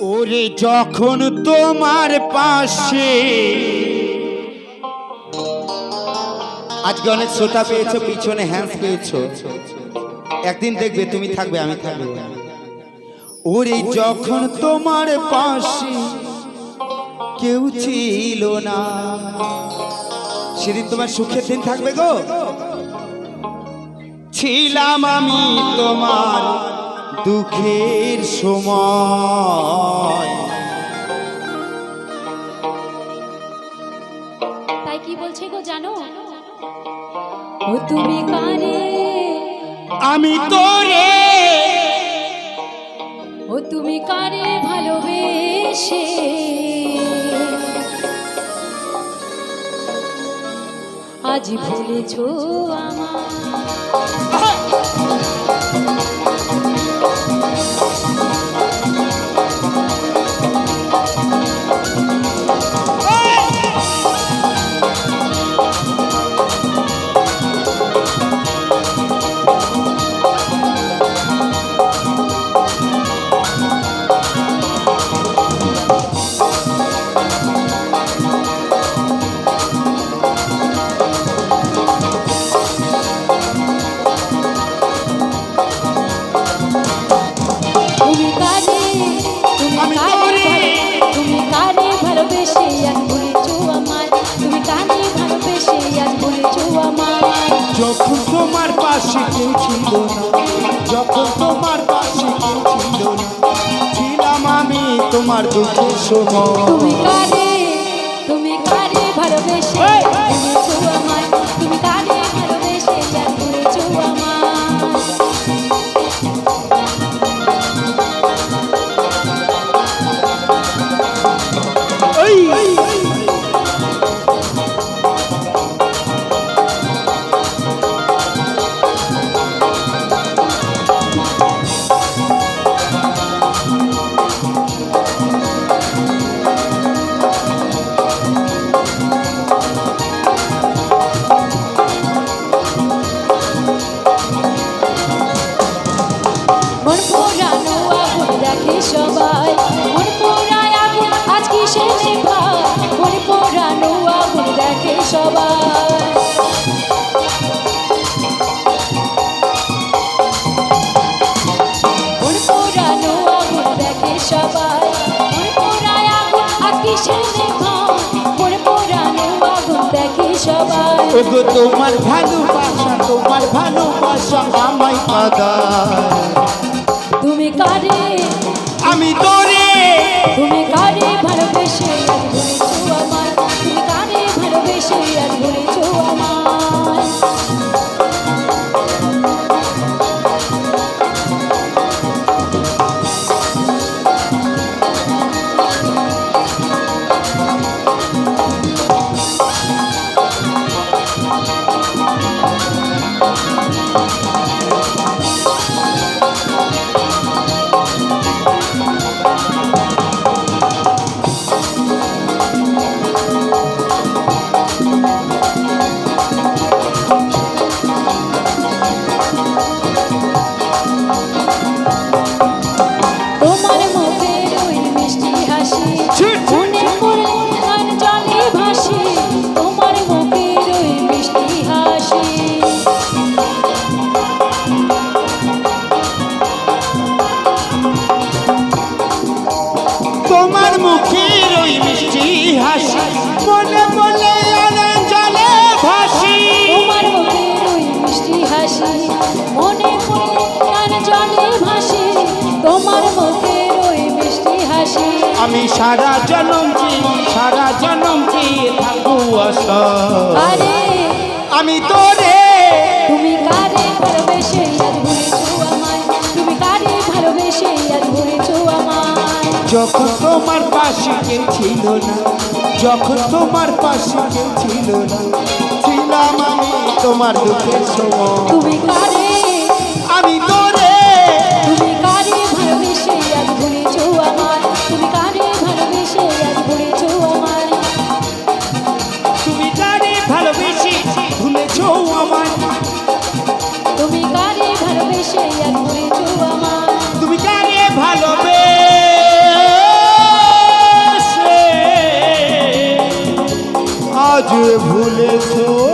ওরে যখন তোমার পাশে। আজকে অনেক শ্রোতা পেয়েছ, পিছনে হ্যান্স পেয়েছ। একদিন দেখবে তুমি থাকবে, আমি থাকবে। ওরে যখন তোমার পাশে কেউ ছিল না। সেদিন তোমার সুখের দিন থাকবে গো। ছিলাম আমি তোমার দুঃখের সময়। তাই কি বলছে গো জানো? ও তুমি কারে? আমি তোরে। ও তুমি কারে ভালোবেসে? আজ ভুলেছো আমার যখন তোমার পাশে ছিল ছিলাম আমি তোমার দুঃখের সময়। তুমি কারে তুমি কারে ভালোবেসে? সবাই। পোড়ানো আগুন দেখে সবাই। পোড়ায় আগুন আজ কিসে নেভা পোড়ানো আগুন দেখে সবাই। ওগো তোমার ভালোবাসা তোমার ভালোবাসা আমায় কাদায় তুমি কারে? আমি তোরে তুমি কারে ভালোবেসে? হাসি বলে জলে ভাসি। তোমার মুখের ওই মিষ্টি হাসি মনে জলে ভাসি। তোমার মুখের ওই মিষ্টি হাসি। আমি সারা জনম চেয়ে সারা জনম থাকব আশা? আরে আমি তোরে তুমি কারে ভালোবেসে ভুলেছো আমায়? তুমি কারে ভালোবেসে আজ ভুলেছো আমায়? যখন তোমার পাশে কেউ ছিল না যখন তোমার পাশে কেউ ছিল না ছিলাম আমি তোমার দুঃখের সময়। তুমি আজ ভুলেছো